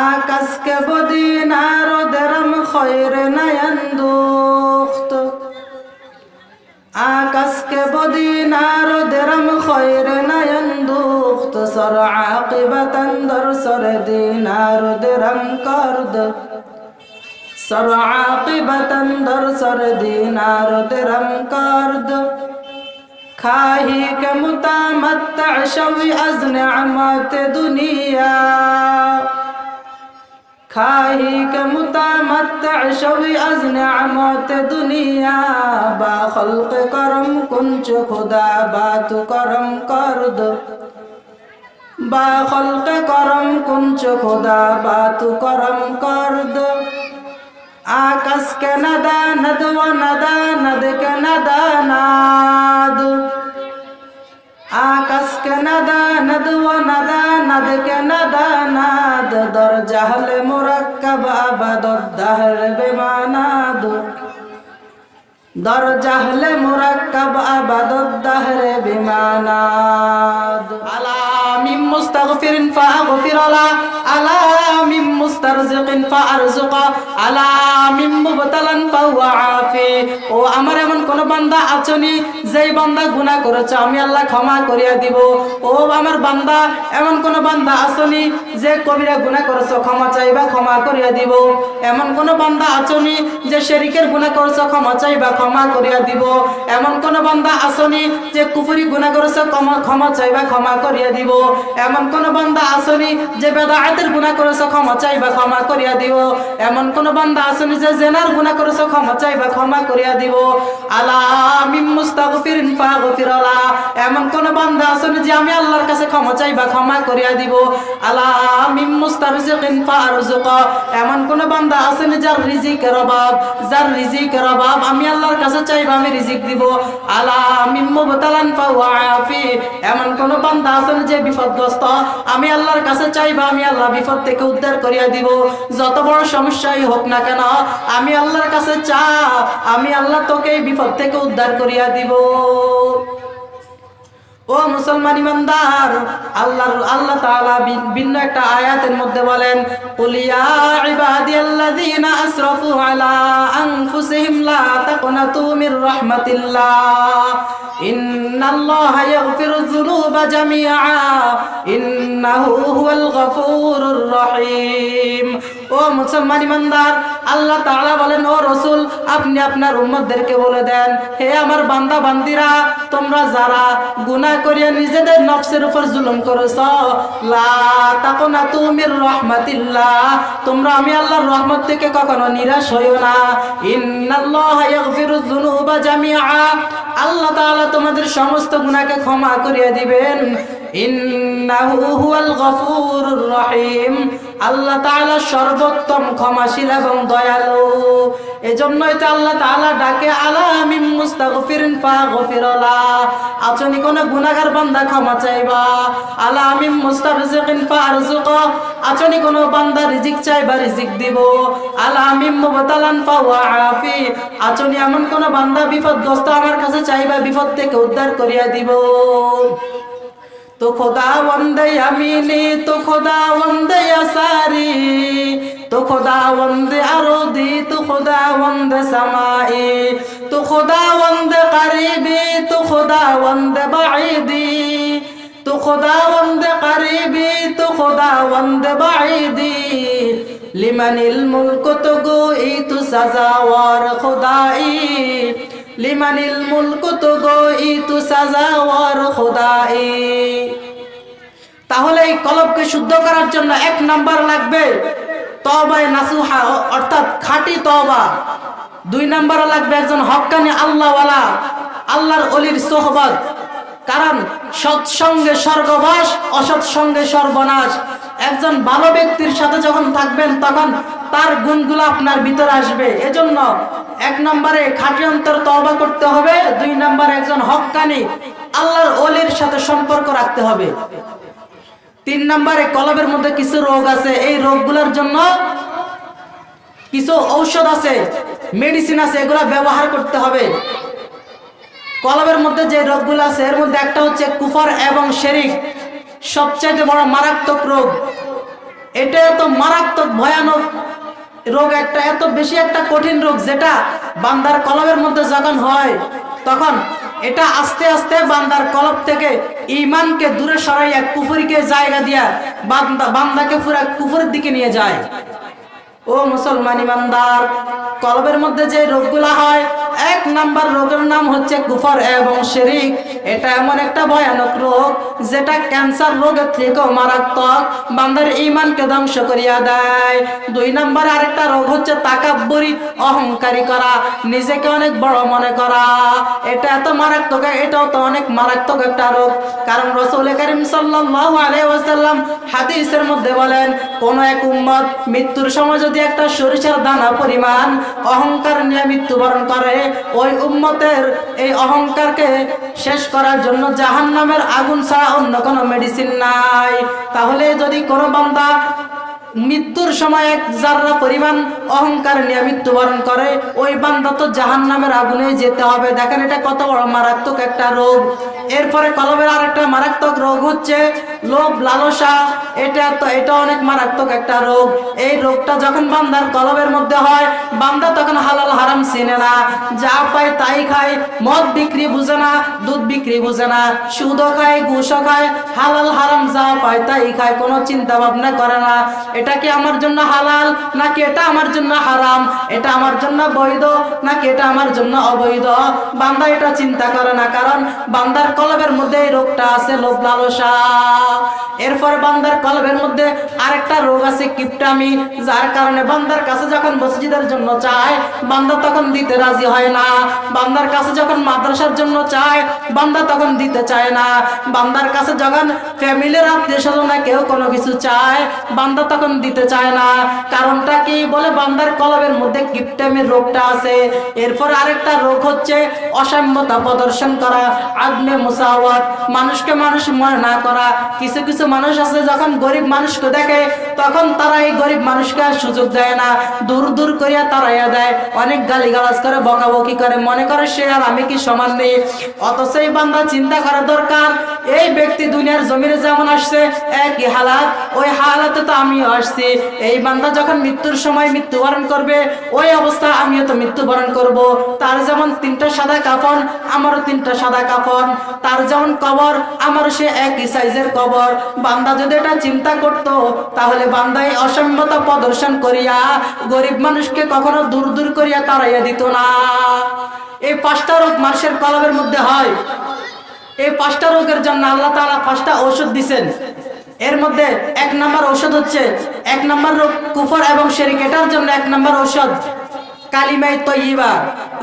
আকাশকে বদিনার দেরম খৈর নয়ন্দুখত আকাশকে বদিনার দেরম খৈর নয়ন্দুখত সর আকিবতন দর সর দিনার দেরম করদ। সর আকিবতন দর সর দিনার দেরম করদ। খাহি কে মুতামত্তা শবি আজ নিয়ামত দুনিয়া। খাহি কে মুি আজ নামত দুনিয়া, বা হলকে করম কুঞ্চ খুদা, বা তু করম কর করম কুঞ্চ খুদা, বা তু করম কর আকাশ কে নদা নদ নদা, নদে আবাদ দর জাহলে মোরাক্কাব আবাদ দাহর বেমানাদ দর জাহলে মোরাক্কাব আবাদ দাহরে বেমানাদ আলা মুস্তাগফিরিন ফাগফির লা আলা মিন মুস্তারজিকিন ফারজুকা আলা মিন মুবতালান ফাহুয়া আফি। ও আমার এমন কোন বান্দা আছনি যেই বান্দা গুনাহ করেছে, আমি আল্লাহ ক্ষমা করিয়া দিব। ও আমার বান্দা, এমন কোন বান্দা আছনি যে কবিরা গুনা করেছে, ক্ষমা চাইবা, ক্ষমা করিয়া দিব। এমন কোন বান্দা আছনি যে শেরিকের গুনাহ করেছে, ক্ষমা চাইবা, ক্ষমা করিয়া দিব। এমন কোন বান্দা আছনি যে কুফরি গুনাহ করেছে, ক্ষমা ক্ষমা চাইবা, ক্ষমা করিয়া দিব। এমন কোন বান্দা আছনি যে বেদায়েতের গুনাহ করেছে, ক্ষমা চাইবা, ক্ষমা করিয়া দিব এমন কোন বান্দা আসেনি যে জেনার গুনাহ করেছ, ক্ষমা চাইবা, ক্ষমা করিয়া দিব আলা মিম মুস্তাগফিরিন ফাগফিরালা। এমন কোন বান্দা আসেনি যে আমি আল্লাহর কাছে ক্ষমা চাইবা, ক্ষমা করিয়া দিব। আলা মিম মুস্তারজিকিন ফারজুকা এমন কোন বান্দা আসেনি যার রিজিকের অভাব, যার রিজিকের অভাব আমি আল্লাহর কাছে চাইবা, আমি রিজিক দিব। আলা মিম মুবতালান ফাওয়াফি এমন কোন বান্দা আসেনি যে বিপদগ্রস্ত আমি আল্লাহর কাছে চাইবা, আমি আল্লাহ বিপদ থেকে উদ্ধার করিয়া দিব। যত বড় সমস্যাই হোক না কেন, আমি আল্লাহর কাছে চা, আমি আল্লাহ তোকে বিপদ থেকে উদ্ধার করিয়া দিব। ও মুসলমান ইমানদার, আল্লাহর, আল্লাহ তাআলা ভিন্ন একটা আয়াতের মধ্যে বলেন, কুল ইয়া আসরাফু আলা আনফুসিহিম লা তাকনাতু মির রাহমাতিল্লাহ। ইন্নাল্লাহা ইয়াগফিরু যুনুবা জামিআ, ইন্নাহু হুয়াল গফুরুর রহিম। ও মুসলমান ইমানদার, আল্লাহ তাআলা বলেন, ও রাসূল, আপনি আপনার উম্মতদেরকে বলে দেন, হে আমার বান্দা বান্দিরা, তোমরা যারা গুনাহ করিয়া নিজেদের নফসের উপর জুলুম করেছ, লা তাকুনাতু মির রাহমাতিল্লাহ, তোমরা আমি আল্লাহর রহমত থেকে কখনো নিরাশ হইও না। ইন্নাল্লাহা ইয়াগফিরু যুনুবা জামিআ আল্লাহ তাআলা তোমাদের সমস্ত গুনাহকে ক্ষমা করিয়া দিবেন। ইন্নাহু হুয়াল গফুরুর রহিম। আল্লাহ তাআলা সর্বোত্তম ক্ষমাশীল এবং দয়ালু। এজন্যই তো আল্লাহ তাআলা ডাকে, আলা মিন মুস্তাগফিরিন ফাগফিরলা। আচনি কোন গুনাহগার বান্দা ক্ষমা চাইবা। আলা মিন মুস্তারজিকিন ফারজুক আচনি কোন বান্দা রিজিক চাইবা, রিজিক দিব। আলা মিন মুবতালান ফাওয়াফি আচনি এমন কোন বান্দা বিপদগ্রস্ত আমার কাছে চাইবা, বিপদ থেকে উদ্ধার করিয়া দিব। তো খোদা ওন্দয়া মিলি তো খোদা ওন্দয়া সারি তো খোদা ওন্দে আরও দি তো খোদা ওন্দে সামাই, তো খোদা ওন্দে করিবি, তো খোদা ওন্দে বাই দি তো খোদা ওন্দে করিবি, তো খোদা ওন্দে বাই দি লিমানিল মুলক তো গো ই তু সাজাওয়ার খোদাই লিমানিল মুলক তো গই তু সাজাওয়ার খোদাই। তাহলে এই কলবকে শুদ্ধ করার জন্য এক নাম্বার লাগবে তবায় নাসুহা, অর্থাৎ খাঁটি তবা দুই নাম্বার লাগবে একজন হক্কানি আল্লাহওয়ালা, আল্লাহর অলির সোহবত। কারণ সৎসঙ্গে স্বর্গবাস অসৎসঙ্গে সর্বনাশ। একজন ভালো ব্যক্তির সাথে যখন থাকবেন, তখন তার গুণগুলো আপনার ভিতরে আসবে। এজন্য এক নম্বরে খাঁটি অন্তর তবা করতে হবে, দুই নম্বরে একজন হক্কানি আল্লাহর অলির সাথে সম্পর্ক রাখতে হবে। তিন নম্বরে কলবের মধ্যে কিছু রোগ আছে, এই রোগগুলোর জন্য কিছু ঔষধ আছে, মেডিসিন আছে, এগুলা ব্যবহার করতে হবে। কলবের মধ্যে যে রোগগুলো আছে, এর মধ্যে একটা হচ্ছে কুফার এবং শেরিক, সবচাইতে বড় মারাত্মক রোগ। এটা এত মারাত্মক, ভয়ানক রোগ একটা, এত বেশি একটা কঠিন রোগ যেটা বান্দার কলবের মধ্যে যখন হয়, তখন এটা আস্তে আস্তে বান্দার কলব থেকে ইমানকে দূরে সরাইয়া কুফুরিকে জায়গা দিয়া বান্দা, বান্দাকে পুরা কুফুরের দিকে নিয়ে যায়। ও মুসলমান ইমানদার, কলবের মধ্যে যে রোগগুলা হয়, এক নাম্বার রোগের নাম হচ্ছে কুফর এবং শিরিক। এটা এমন একটা ভয়ানক রোগ যেটা ক্যান্সার রোগের থেকেও মারাত্মক, বান্দার ইমানকে ধ্বংস করিয়া দেয়। দুই নাম্বার আরেকটা রোগ হচ্ছে তাকাব্বরি, অহংকারী করা, নিজেকে অনেক বড় মনে করা। এটা এত মারাত্মক, এটাও তো অনেক মারাত্মক একটা রোগ। কারণ রসুল করিম সাল্লাল্লাহু আলাইহি হাদিসের মধ্যে বলেন, কোন এক উম্মত মৃত্যুর সময় যদি একটা সরিষার দানা পরিমাণ অহংকার নিয়ে মৃত্যুবরণ করে। ওই উম্মতের এই অহংকারকে শেষ করার জন্য জাহান্নামের আগুন ছাড়া অন্য কোনো মেডিসিন নাই। তাহলে যদি কোনো বান্দা মৃত্যুর সময় এক জাররা পরিমাণ অহংকার নিয়ে মৃত্যুবরণ করে, ওই বান্দা তো জাহান নামের আগুনে যেতে হবে। দেখেন এটা কত বড় মারাত্মক একটা রোগ। এরপরে কলমের আরেকটা মারাত্মক রোগ হচ্ছে লোভ, লালসা। এটা তো এটা অনেক মারাত্মক একটা রোগ। এই রোগটা যখন বান্দার কলবের মধ্যে হয়, বান্দা তখন হালাল হারাম চিনে না। যা পায় তাই খায়। মদ বিক্রি বুঝে না, দুধ বিক্রি বুঝে না। সুদও খায় ঘুষও খায়, হালাল হারাম যা পায় তাই খায়। কোনো চিন্তা ভাবনা করে না। এটা কি আমার জন্য হালাল, নাকি এটা আমার জন্য হারাম? এটা আমার জন্য বৈধ, নাকি এটা আমার জন্য অবৈধ? বান্দা এটা চিন্তা করে না, কারণ বান্দার কলবের মধ্যে এই রোগটা আছে, লোভ লালসা। এরপর বান্দার কলবের মধ্যে আরেকটা রোগ আছে, কিপটামি, যার কারণে বান্দার কাছে যখন মসজিদের জন্য চায়, বান্দা তখন দিতে রাজি হয় না। বান্দার কাছে যখন মাদ্রাসার জন্য চায়, বান্দা তখন দিতে চায় না। বান্দার কাছে যখন ফ্যামিলির আত্মীয় স্বজনে কেউ কোনো কিছু চায়, বান্দা তখন দিতে চায় না। কারণটা কি বলে? বান্দার কলবের মধ্যে কিপটামির রোগটা আছে। এরপর আরেকটা রোগ হচ্ছে অসাম্যতা প্রদর্শন করা, আদমে মুসাওয়াত মানুষকে মানুষ মনে না করা। কিছু কিছু মানুষ আছে, যখন গরিব মানুষকে দেখে, তখন তারা এই গরিব মানুষকে সুযোগ দেয় না। দূর দূর করিয়া তারাইয়া দেয়। অনেক গালিগালাজ করে, বকাবকি করে। মনে করে সে আর আমি কি সমান নেই? অথচ এই বান্দা চিন্তা করা দরকার। এই ব্যক্তি দুনিয়ার জমিনে যেমন আসছে, একই হালাত। ওই হালাতে তো আমিও আসছি। এই বান্দা যখন মৃত্যুর সময় মৃত্যুবরণ করবে, ওই অবস্থা আমিও তো মৃত্যুবরণ করব। তার যেমন তিনটা সাদা কাফন, আমারও তিনটা সাদা কাফন। তার যেমন কবর, আমারও সে একই সাইজের কবর। বান্দা যদি এটা চিন্তা করত, তাহলে বান্দাই অসম্যতা প্রদর্শন করিয়া গরিব মানুষকে কখনো দূর দূর করিয়া তাড়াইয়া দিত না। এই পাঁচটা রোগ মানুষের কলবের মধ্যে হয়। এই পাঁচটা রোগের জন্য আল্লাহ তাআলা পাঁচটা ঔষধ দিছেন। এর মধ্যে এক নাম্বার ঔষধ হচ্ছে, এক নাম্বার রোগ কুফর এবং শেরিক, এটার জন্য এক নাম্বার ঔষধ কালিমাই তৈবা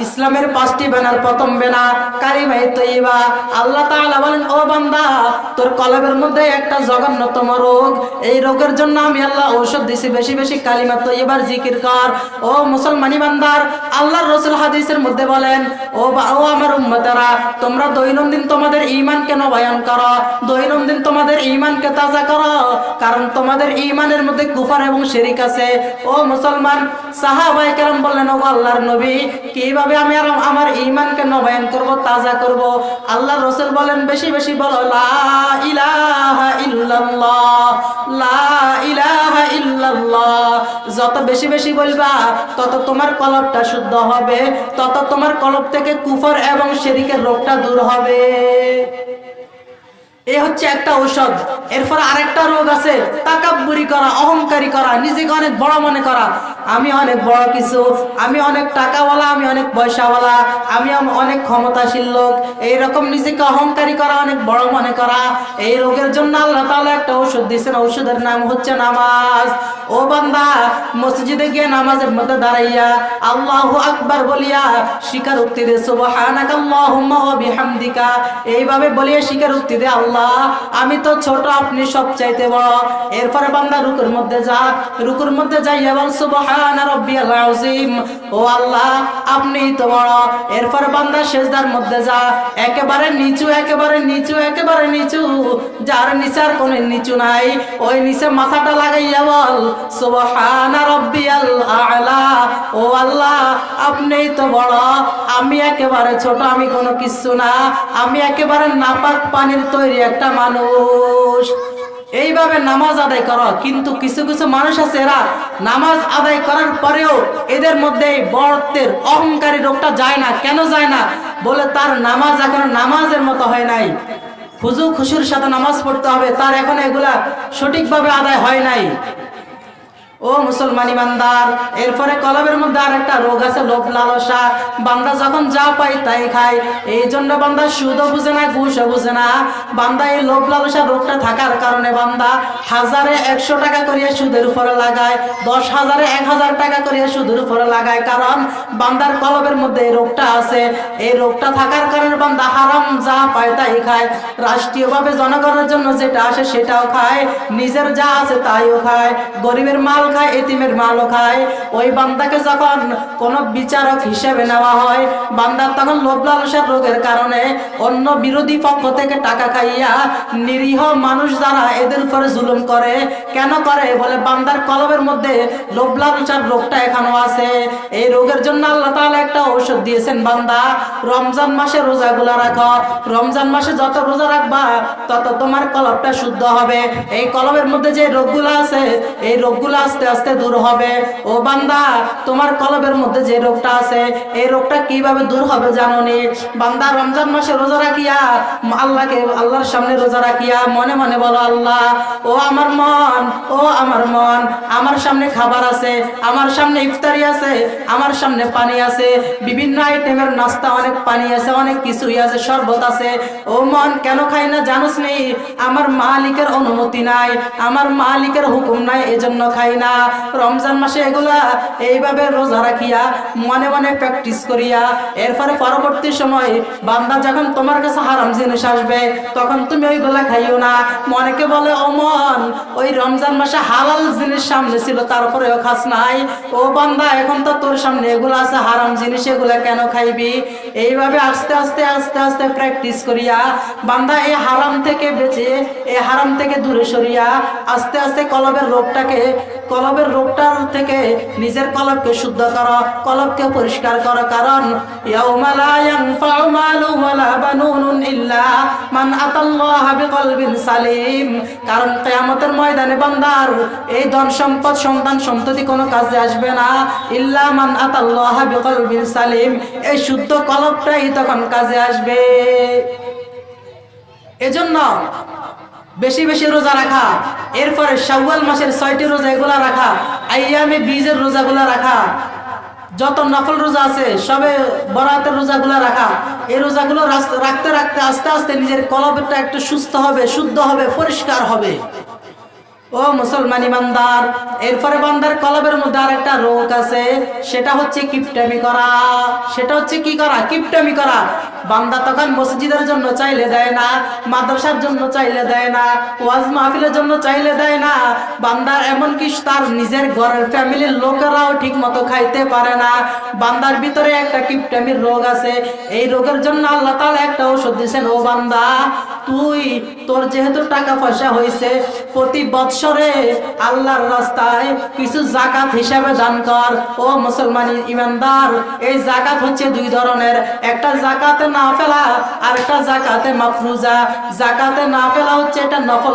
ইসলামের পাঁচটি বেনার প্রথম বেনা কালিমাই তৈবা আল্লাহ তাআলা বলেন, ও বান্দা, তোর কলবের মধ্যে একটা জঘন্যতম রোগ। এই রোগের জন্য আমি আল্লাহ ঔষধ দিছি, বেশি বেশি কালিমা তৈবার জিকির কর। ও মুসলমানি বান্দার, আল্লাহর রসুল হাদিসের মধ্যে বলেন, ও বা- ও আমার উম্মতেরা, তোমরা দৈনন্দিন তোমাদের ইমান ঈমানকে নবায়ন করো? দৈনন্দিন তোমাদের ঈমানকে তাজা করো। কারণ তোমাদের ঈমানের মধ্যে কুফার এবং শিরিক আছে। ও মুসলমান, সাহাবায়ে কেরাম বললেন ও আল্লাহর নবী, কীভাবে আমি আর আমার ঈমানকে নবায়ন করব, তাজা করব। আল্লাহর রাসূল বলেন, বেশি বেশি বলো যত বেশি বেশি বলবা, তত তোমার কলবটা শুদ্ধ হবে, তত তোমার কলব থেকে কুফর এবং শিরিকের রোগটা দূর হবে। এ হচ্ছে একটা ঔষধ। এরপর আরেকটা রোগ আছে, তাকাব্বুরি করা, অহংকারী করা, নিজেকে অনেক বড় মনে করা। আমি অনেক বড় কিছু, আমি অনেক টাকাওয়ালা, আমি অনেক পয়সাওয়ালা, আমি অনেক ক্ষমতাশীল লোক। এইরকম নিজেকে অহংকারী করা, অনেক বড় মনে করা, এই রোগের জন্য আল্লাহ তাআলা একটা ঔষধ দিয়েছেন। ঔষধের নাম হচ্ছে নামাজ। ও বান্দা, মসজিদে গিয়ে নামাজের মধ্যে দাঁড়াইয়া আল্লাহ আকবার বলিয়া শিকার উক্তি দে বিহামদিকা। এইভাবে বলিয়া শিকার উক্তি দে, আল্লাহ, আমি তো ছোট, আপনি সব চাইতে বড়। এরপরে বান্দা রুকুর মধ্যে যা, রুকুর মধ্যে যাইয়া বল সুবহানা আপনি তো বড়। আমি একেবারে ছোট, আমি কোনো কিছু না। আমি একেবারে নাপাক পানির তৈরি একটা মানুষ। এইভাবে নামাজ আদায় করো। কিন্তু কিছু কিছু মানুষ আছে এরা নামাজ আদায় করার পরেও এদের মধ্যে এই অহংকারী রোগটা যায় না। কেন যায় না? বলে তার নামাজ এখন নামাজের মতো হয় নাই। খুজু খুশুর সাথে নামাজ পড়তে হবে। তার এখন এগুলা সঠিকভাবে আদায় হয় নাই। ও মুসলমান ইমানদার, এরপরে কলবের মধ্যে আর একটা রোগ আছে, লোভ লালসা। বান্দা যখন যা পাই তাই খায়। এই জন্য বান্দা সুদও বুঝে না, ঘুষও বুঝে না। বান্দা এই লোভ লালসা রোগটা থাকার কারণে বান্দা হাজারে একশো টাকা করিয়া সুদের উপরে লাগায়, দশ হাজারে এক হাজার টাকা করিয়া সুদের উপরে লাগায়। কারণ বান্দার কলবের মধ্যে এই রোগটা আছে। এই রোগটা থাকার কারণে বান্দা হারাম যা পায় তাই খায়। রাষ্ট্রীয়ভাবে জনগণের জন্য যেটা আসে সেটাও খায়। নিজের যা আছে তাইও খায়। গরিবের মাল খায় এতিমের মালও খায় ওই বান্দাকে যখন কোন বিচারক হিসেবে নেওয়া হয় বান্দার তখন লোভ রোগের কারণে অন্য বিরোধী পক্ষ থেকে টাকা খাইয়া নিরীহ মানুষ যারা এদের উপরে জুলুম করে, কেন করে? বলে বান্দার কলবের মধ্যে লোভ লালসার রোগটা এখনও আছে। এই রোগের জন্য আল্লাহ তাআলা একটা ঔষধ দিয়েছেন, বান্দা, রমজান মাসে রোজাগুলা রাখো। রমজান মাসে যত রোজা রাখবা, তত তোমার কলবটা শুদ্ধ হবে। এই কলবের মধ্যে যে রোগগুলো আছে, এই রোগগুলো আস্তে আস্তে দূর হবে। ও বান্দা, তোমার কলবের মধ্যে যে রোগটা আছে, এই রোগটা কীভাবে দূর হবে জানো নি বান্দা, রমজান মাসে রোজা রাখিয়া আল্লাহকে, আল্লাহর সামনে রোজা রাখিয়া মনে মনে বলো, আল্লাহ, ও আমার মন, ও আমার মন, আমার সামনে খাবার আছে, আমার সামনে ইফতারি আছে, আমার সামনে পানি আছে, বিভিন্ন আইটেমের নাস্তা, অনেক পানি আছে, অনেক কিছুই আছে, শরবত আছে। ও মন, কেন খাই না জানোস নি আমার মালিকের অনুমতি নাই, আমার মালিকের হুকুম নাই, এজন্য খাই না। রমজান মাসে এগুলা এইভাবে রোজা রাখিয়া, মনে মনে প্র্যাকটিস করিয়া, এরপরে পরবর্তী সময় বান্দা যখন তোমার কাছে হারাম জিনিস আসবে, তখন তুমি ওইগুলা খাইও না। মনেকে বলে, ও মন, ওই রমজান মাসে হালাল জিনিস সামনে ছিল, তারপরেও খাস নাই। ও বান্দা, এখন তো তোর সামনে এগুলো আছে, হারাম জিনিস এগুলা কেন খাইবি? এইভাবে আস্তে আস্তে আস্তে আস্তে প্র্যাকটিস করিয়া, বান্দা এই হারাম থেকে বেঁচে, এই হারাম থেকে দূরে সরিয়া, আস্তে আস্তে কলবের রোগটাকে কলবের রোগটার থেকে নিজের কলবকে শুদ্ধ করো, কলবকে পরিষ্কার করো, কারণ কারণ কিয়ামতের ময়দানে বান্দার এই ধন সম্পদ, সন্তান সন্ততি কোনো কাজে আসবে না। ইল্লা মান আতাল্লাহা বিকলবিন সালিম। এই শুদ্ধ কলবটাই তখন কাজে আসবে। এজন্য বেশি বেশি রোজা রাখা। এরপরে শাওয়াল মাসের ছয়টি রোজা এগুলা রাখা। আইয়ামে বীজের রোজাগুলা রাখা। যত নকল রোজা আছে, সবে বরাতের রোজাগুলা রাখা। এই রোজাগুলো রাখতে রাখতে আস্তে আস্তে নিজের কলবটা একটু সুস্থ হবে, শুদ্ধ হবে, পরিষ্কার হবে। ও মুসলমান ইমানদার, এরপরে বান্দার কলবের মধ্যে আর একটা রোগ আছে, সেটা হচ্ছে কিপটামি করা। সেটা হচ্ছে কি করা? কিপটামি করা। বান্দা তখন মসজিদের জন্য চাইলে দেয় না, মাদ্রাসার জন্য চাইলে দেয় না, ওয়াজ মাহফিলের জন্য চাইলে দেয় না। বান্দার এমনকি তার নিজের ঘরের ফ্যামিলির লোকেরাও ঠিক মতো খাইতে পারে না। বান্দার ভিতরে একটা কিপটামির রোগ আছে। এই রোগের জন্য আল্লাহ তাআলা একটা ঔষধ দিয়েছেন, ও বান্দা তুই, তোর যেহেতু টাকা পয়সা হয়েছে প্রতি বৎসরে আল্লাহর রাস্তায় কিছু জাকাত হিসাবে দান কর। ও মুসলমান ইমানদার, এই জাকাত হচ্ছে দুই ধরনের। একটা জাকাতে না ফেলা আর একটা জাকাতে মাফরুজা। জাকাতে না ফেলা হচ্ছে এটা নফল